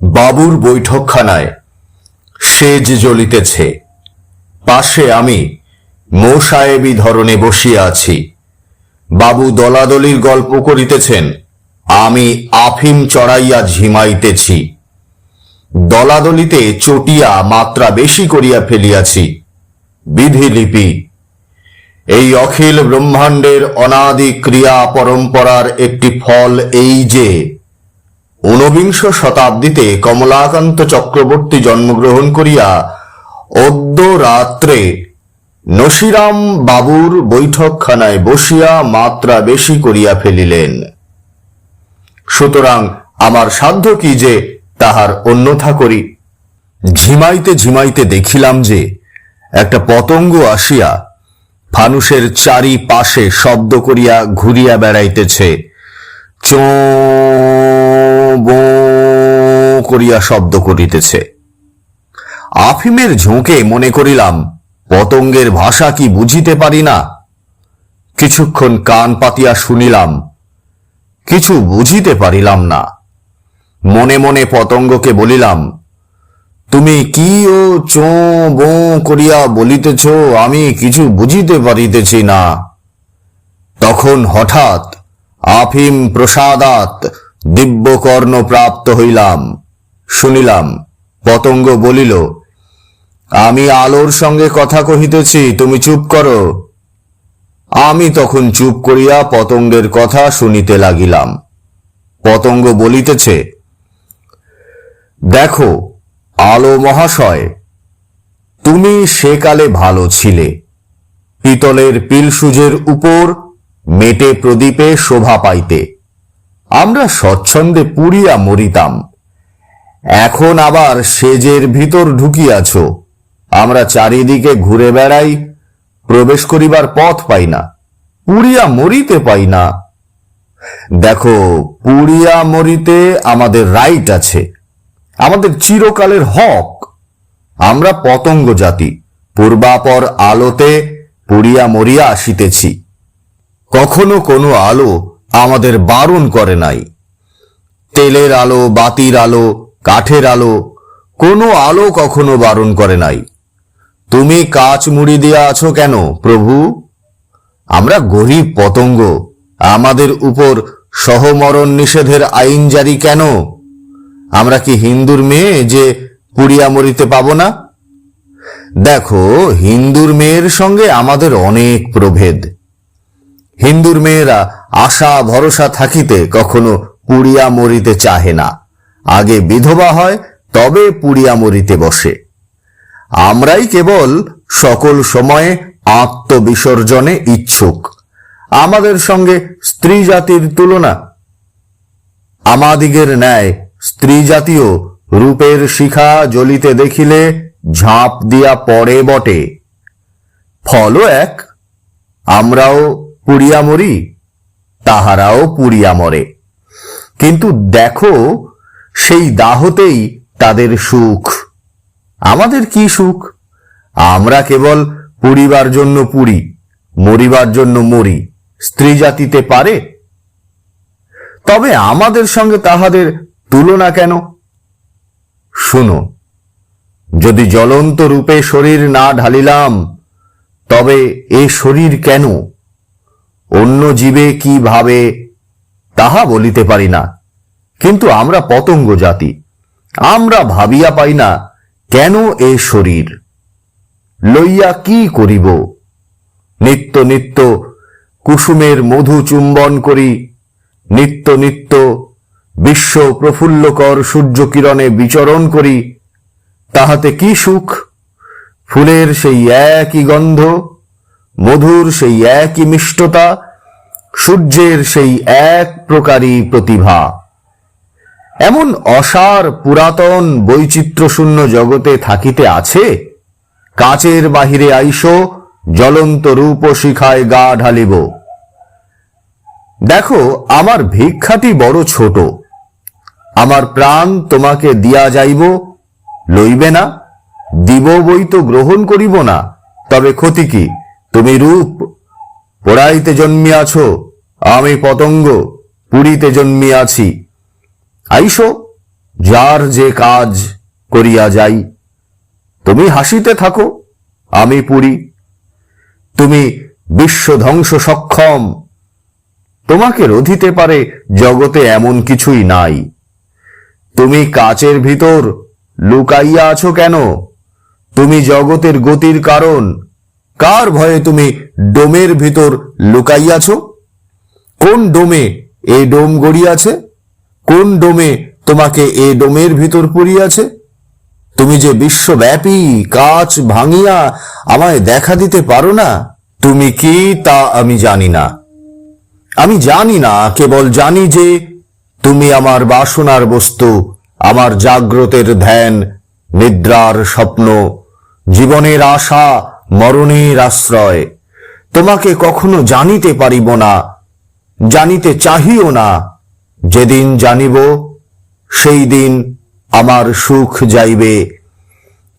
বাবুর বৈঠকখানায় সেজ জ্বলিতেছে। পাশে আমি মোসায়েবি ধরনে বসিয়া আছি। বাবু দলাদলির গল্প করিতেছেন, আমি আফিম চড়াইয়া ঝিমাইতেছি। দলাদলিতে চটিয়া মাত্রা বেশি করিয়া ফেলিয়াছি। বিধিলিপি, এই অখিল ব্রহ্মাণ্ডের অনাদি ক্রিয়া পরম্পরার একটি ফল এই যে ঊনবিংশ শতাব্দীতে কমলাকান্ত চক্রবর্তী জন্মগ্রহণ করিয়া অদ্য রাত্রে নসিরাম বাবুর বৈঠকখানায় বসিয়া মাত্রা বেশি করিয়া ফেলিলেন। সুতরাং আমার সাধ্য কি যে তাহার অন্যথা করি? ঝিমাইতে ঝিমাইতে দেখিলাম যে একটা পতঙ্গ আসিয়া ফানুষের চারি পাশে শব্দ করিয়া ঘুরিয়া বেড়াইতেছে। চো করিয়া শব্দ করিতেছে। আফিমের ঝোঁকে মনে করিলাম, পতঙ্গের ভাষা কি বুঝিতে পারি না। কিছুক্ষণ কান পাতিয়া শুনিলাম, কিছু বুঝিতে পারিলাম না। মনে মনে পতঙ্গকে বলিলাম, তুমি কি ও চো বো করিয়া বলিতেছ, আমি কিছু বুঝিতে পারিতেছি না। তখন হঠাৎ আফিম প্রসাদাত দিব্যকর্ণ প্রাপ্ত হইলাম। শুনিলাম, পতঙ্গ বলিল, আমি আলোর সঙ্গে কথা কহিতেছি, তুমি চুপ করো। আমি তখন চুপ করিয়া পতঙ্গের কথা শুনিতে লাগিলাম। পতঙ্গ বলিতেছে, দেখো, আলো মহাশয়, তুমি সেকালে ভালো ছিলে। পিতলের পিলসুজের উপর মেটে প্রদীপে শোভা পাইতে। আমরা স্বচ্ছন্দে পুড়িয়া মরিতাম। এখন আবার সেজের ভিতর ঢুকিয়াছ। আমরা চারিদিকে ঘুরে বেড়াই, প্রবেশ করিবার পথ পাই না, পুড়িয়া মরিতে পাই না। দেখো, পুড়িয়া মরিতে আমাদের রাইট আছে। আমাদের চিরকালের হক। আমরা পতঙ্গ জাতি। পূর্বাপর আলোতে পুড়িয়া মরিয়া আসিতেছি। কখনো কোনো আলো আমাদের বারণ করে নাই। তেলের আলো, বাতির আলো, কাঠের আলো, কোনো আলো কখনো বারণ করে নাই। তুমি কাচ মুড়ি দিয়া আছো কেন, প্রভু? আমরা গরিব পতঙ্গ, আমাদের উপর সহমরণ নিষেধের আইন জারি কেন? আমরা কি হিন্দুর মেয়ে যে পুড়িয়া মরিতে পাবো না? দেখো, হিন্দুর মেয়ের সঙ্গে আমাদের অনেক প্রভেদ। হিন্দুর মেয়েরা আশা, ভরসা থাকিতে কখনো পুড়িয়া মরিতে চাহে না। আগে বিধবা হয়, তবে পুড়িয়া মরিতে বসে। আমরাই কেবল সকল সময়ে আত্মবিসর্জনে ইচ্ছুক। আমাদের সঙ্গে স্ত্রী জাতির তুলনা। আমাদিগের ন্যায় স্ত্রী জাতীয় রূপের শিখা জ্বলিতে দেখিলে ঝাঁপ দিয়া পড়ে বটে। ফলও এক, আমরাও পুড়িয়া মরি, তাহারাও পুড়িয়া মরে। কিন্তু দেখো, সেই দাহতেই তাদের সুখ। আমাদের কি সুখ? আমরা কেবল পুড়িবার জন্য পুড়ি, মরিবার জন্য মরি, স্ত্রী জাতিতে পারে? তবে আমাদের সঙ্গে তাহাদের তুলনা কেন? শুনো যদি জ্বলন্ত রূপে শরীর না ঢালিলাম, তবে এ শরীর কেন? অন্য জীবে কি ভাবে, তাহা বলিতে পারি না। কিন্তু আমরা পতঙ্গ জাতি। আমরা ভাবিয়া পাই না, কেন এ শরীর? লইয়া কি করিব? নিত্য নিত্য কুসুমের মধু চুম্বন করি। নিত্য নিত্য বিশ্ব প্রফুল্লকর সূর্য কিরণে বিচরণ করি। তাহাতে কি সুখ? ফুলের সেই একই গন্ধ? মধুর সেই একই মিষ্টতা, সূর্যের সেই এক প্রকারই প্রতিভা। এমন অসার পুরাতন বৈচিত্র্যশূন্য জগতে থাকিতে আছে? কাচের বাহিরে আইস, জ্বলন্ত রূপ শিখায় গা ঢালিব। দেখো, আমার ভিক্ষাটি বড় ছোট। আমার প্রাণ তোমাকে দিয়া যাইব, লইবে না, দিব বই তো গ্রহণ করিব না, তবে ক্ষতি কি? তুমি রূপ পোড়াইতে জন্মিয়াছ, আমি পতঙ্গ, পুরীতে জন্মিয়াছি। আইসো, যার যে কাজ করিয়া যাই। তুমি হাসিতে থাকো, আমি পুরি। তুমি বিশ্ব ধ্বংস সক্ষম, তোমাকে রোধিতে পারে জগতে এমন কিছুই নাই। তুমি কাচের ভিতর লুকাইয়া আছো কেন? তুমি জগতের গতির কারণ কার ভয়ে তুমি ডোমের ভিতর লুকাইয়াছ? কোন ডোমে এই ডোম গড়িয়াছে? কোন ডোমে তোমাকে এ ডোমের ভিতর পড়িয়াছে? তুমি যে বিশ্বব্যাপী কাচ ভাঙিয়া আমায় দেখা দিতে পারো না, তুমি কি তা আমি জানি না। আমি জানি না, কেবল জানি যে তুমি আমার বাসনার বস্তু, আমার জাগ্রতের ধ্যান, নিদ্রার স্বপ্ন, জীবনের আশা মরণের আশ্রয়। তোমাকে কখনো জানিতে পারিব না, জানিতে চাহিও না। যেদিন জানিব, সেই দিন আমার সুখ যাইবে।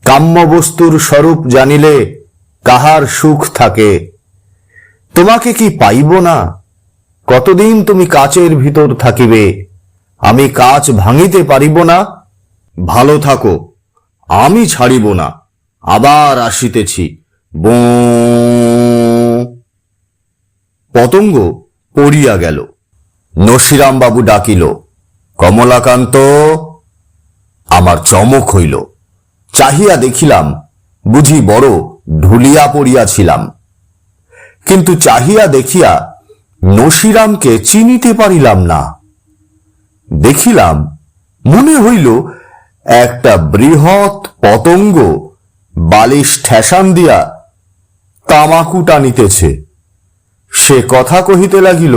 কাম্য বস্তুর স্বরূপ জানিলে কাহার সুখ থাকে? তোমাকে কি পাইব না? কতদিন তুমি কাচের ভিতর থাকিবে? আমি কাচ ভাঙিতে পারিব না? ভালো থাকো, আমি ছাড়িব না, আবার আসিতেছি। পতঙ্গ পড়িয়া গেল। নসিরাম বাবু ডাকিল, কমলাকান্ত, আমার চমক হইল। চাহিয়া দেখিলাম, বুঝি বড় ঢুলিয়া পড়িয়াছিলাম। কিন্তু চাহিয়া দেখিয়া নসিরামকে চিনিতে পারিলাম না। দেখিলাম, মনে হইল একটা বৃহৎ পতঙ্গ বালিশ ঠেসান দিয়া তামাকু টানিতেছে সে কথা কহিতে লাগিল,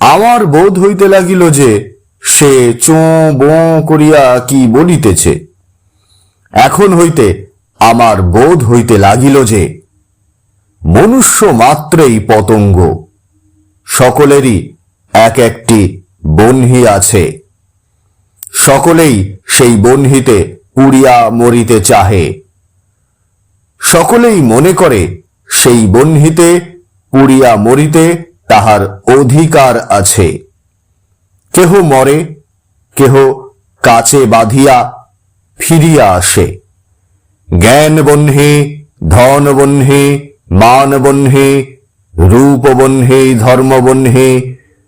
আমার বোধ হইতে লাগিল যে সে চোঁ বো করিয়া কি বলিতেছে। এখন হইতে আমার বোধ হইতে লাগিল যে মনুষ্য মাত্রেই পতঙ্গ। সকলেরই এক একটি বহ্নি আছে। সকলেই সেই বহ্নিতে পুড়িয়া মরিতে চাহে। সকলেই মনে করে, সেই বহ্নিতে পুড়িয়া মরিতে তাহার অধিকার আছে। কেহ মরে, কেহ কাছে বাঁধিয়া ফিরিয়া আসে। জ্ঞান বহ্নি ধন বহ্নি মান বহ্নি রূপ বহ্নি ধর্ম বহ্নি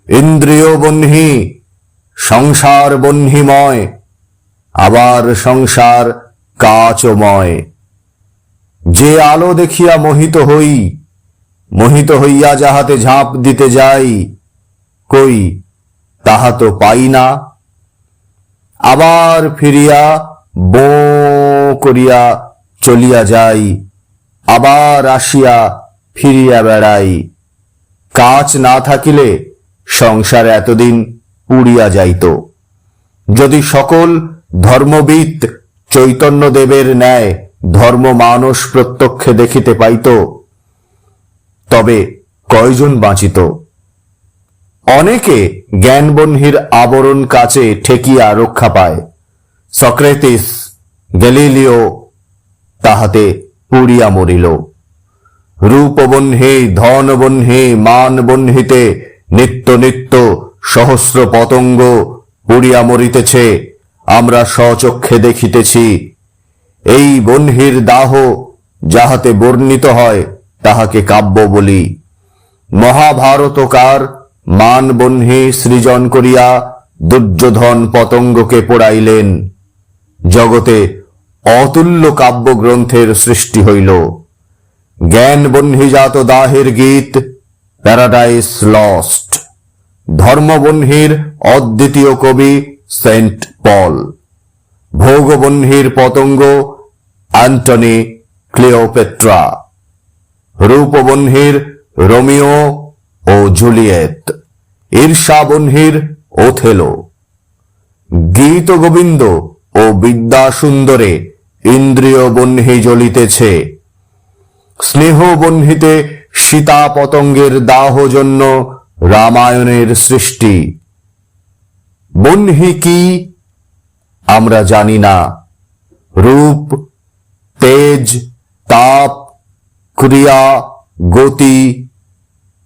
ইন্দ্রিয় বহ্নি সংসার বহ্নিময় আবার সংসার কাচময়। যে আলো দেখিয়া মোহিত হই, মোহিত হইয়া যাহাতে ঝাঁপ দিতে যাই, কই তাহা তো পাই না। আবার ফিরিয়া বো করিয়া চলিয়া যাই, আবার আসিয়া ফিরিয়া বেড়াই। কাজ না থাকিলে সংসার এতদিন পুড়িয়া যাইত। যদি সকল ধর্মবিদ চৈতন্যদেবের ন্যায় ধর্ম মানুষ প্রত্যক্ষে দেখিতে পাইত, তবে কয়জন বাঁচিত? অনেকে জ্ঞানবহ্নির আবরণ কাছে ঠেকিয়া রক্ষা পায়। সক্রেতিস, গ্যালিলিও তাহাতে পুড়িয়া মরিল। রূপবহ্নি ধনবহ্নি মানবহ্নিতে নিত্য নিত্য সহস্র পতঙ্গ পুড়িয়া মরিতেছে। আমরা স্বচক্ষে দেখিতেছি এই বহ্নির দাহ যাহাতে বর্ণিত হয়, তাহাকে কাব্য বলি। মহাভারতকার মান বহ্নি সৃজন করিয়া দুর্যোধন পতঙ্গকে পোড়াইলেন। জগতে অতুল্য কাব্যগ্রন্থের সৃষ্টি হইল। জ্ঞান বহ্নিজাত দাহের গীত, প্যারাডাইস লস্ট। ধর্মবহ্নির অদ্বিতীয় কবি সেন্ট পল। ভোগবহ্নির পতঙ্গ অ্যান্টনি ক্লিওপেট্রা রূপবহ্নির রোমিও ও জুলিয়েট ঈর্ষাবহ্নির ওথেলো গীত গোবিন্দ ও বিদ্যা সুন্দরে ইন্দ্রিয় বহ্নি জ্বলিতেছে স্নেহ বহ্নিতে সীতা পতঙ্গের দাহ জন্য রামায়ণের সৃষ্টি। বহ্নি কি আমরা জানি না। রূপ তেজ, তাপ, ক্রিয়া, গতি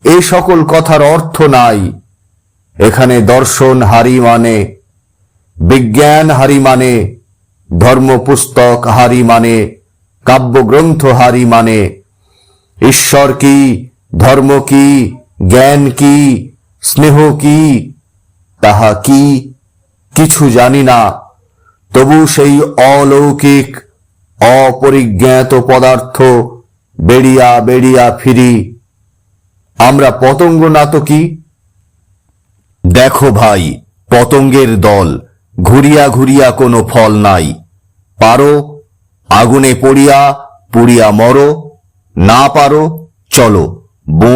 এই সকল কথার অর্থ নাই। এখানে দর্শন হারি মানে বিজ্ঞান হারি মানে ধর্মপুস্তক হারি মানে কাব্যগ্রন্থ হারি মানে। ঈশ্বর কি, ধর্ম কি, জ্ঞান কি, স্নেহ কি, তাহা কি, কিছু জানি না। তবু সেই অলৌকিক অপরিজ্ঞাত পদার্থ বেড়িয়া বেড়িয়া ফিরি। আমরা পতঙ্গ না তো কি? দেখো ভাই, পতঙ্গের দল, ঘুরিয়া ঘুরিয়া কোনো ফল নাই। পারো, আগুনে পড়িয়া পুড়িয়া মরো, না পারো, চলো বো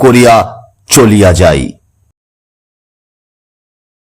করিয়া চলিয়া যাই।